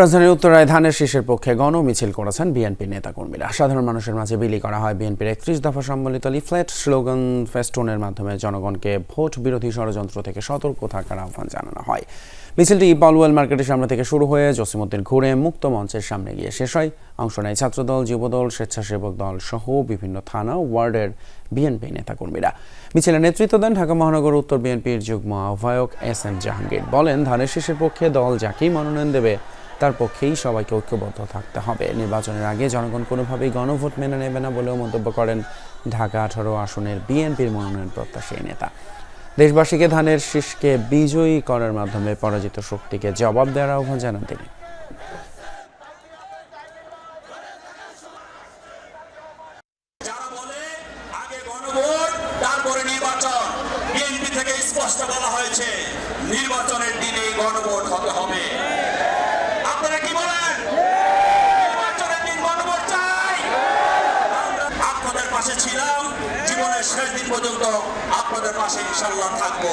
রাজধানীর উত্তরায় ধানের শীষের পক্ষে গণ মিছিল করেছেন বিএনপি নেতাকর্মীরা। সাধারণ মানুষের মাঝে বিলি করা হয় বিএনপির একত্রিশ দফা সম্বলিত লিফলেট স্লোগান ফেস্টুনের মাধ্যমে জনগণকে ভোট বিরোধী ষড়যন্ত্র থেকে সতর্ক থাকার আহ্বান জানানো হয়। মিছিলটি পালওয়েল মার্কেটের সামনে থেকে শুরু হয়ে জসিমুদ্দিন ঘুরে মুক্ত মঞ্চের সামনে গিয়ে শেষ হয়। অংশ নেয় ছাত্রদল, যুবদল, স্বেচ্ছাসেবক দল সহ বিভিন্ন থানা ওয়ার্ডের বিএনপি নেতাকর্মীরা। মিছিলের নেতৃত্ব দেন ঢাকা মহানগর উত্তর বিএনপির যুগ্ম আহ্বায়ক এস এম জাহাঙ্গীর। বলেন, ধানের শীষের পক্ষে দল যাকেই মনোনয়ন দেবে তার পক্ষেই সবাইকে ঐক্যবদ্ধ থাকতে হবে। নির্বাচনের আগে জনগণ কোনোভাবেই গণভোট মেনে নেবে না বলেও মন্তব্য করেন ঢাকা আঠারো আসনের বিএনপির মনোনয়ন প্রত্যাশী নেতা। দেশবাসীকে ধানের শীষকে বিজয়ী করার মাধ্যমে পরাজিত শক্তিকে জবাব দেওয়ার আহ্বান জানান তিনি। নির্বাচনের দিনে গণভোট শেষ দিন পর্যন্ত আপনাদের পাশে ইনশাল্লাহ থাকব।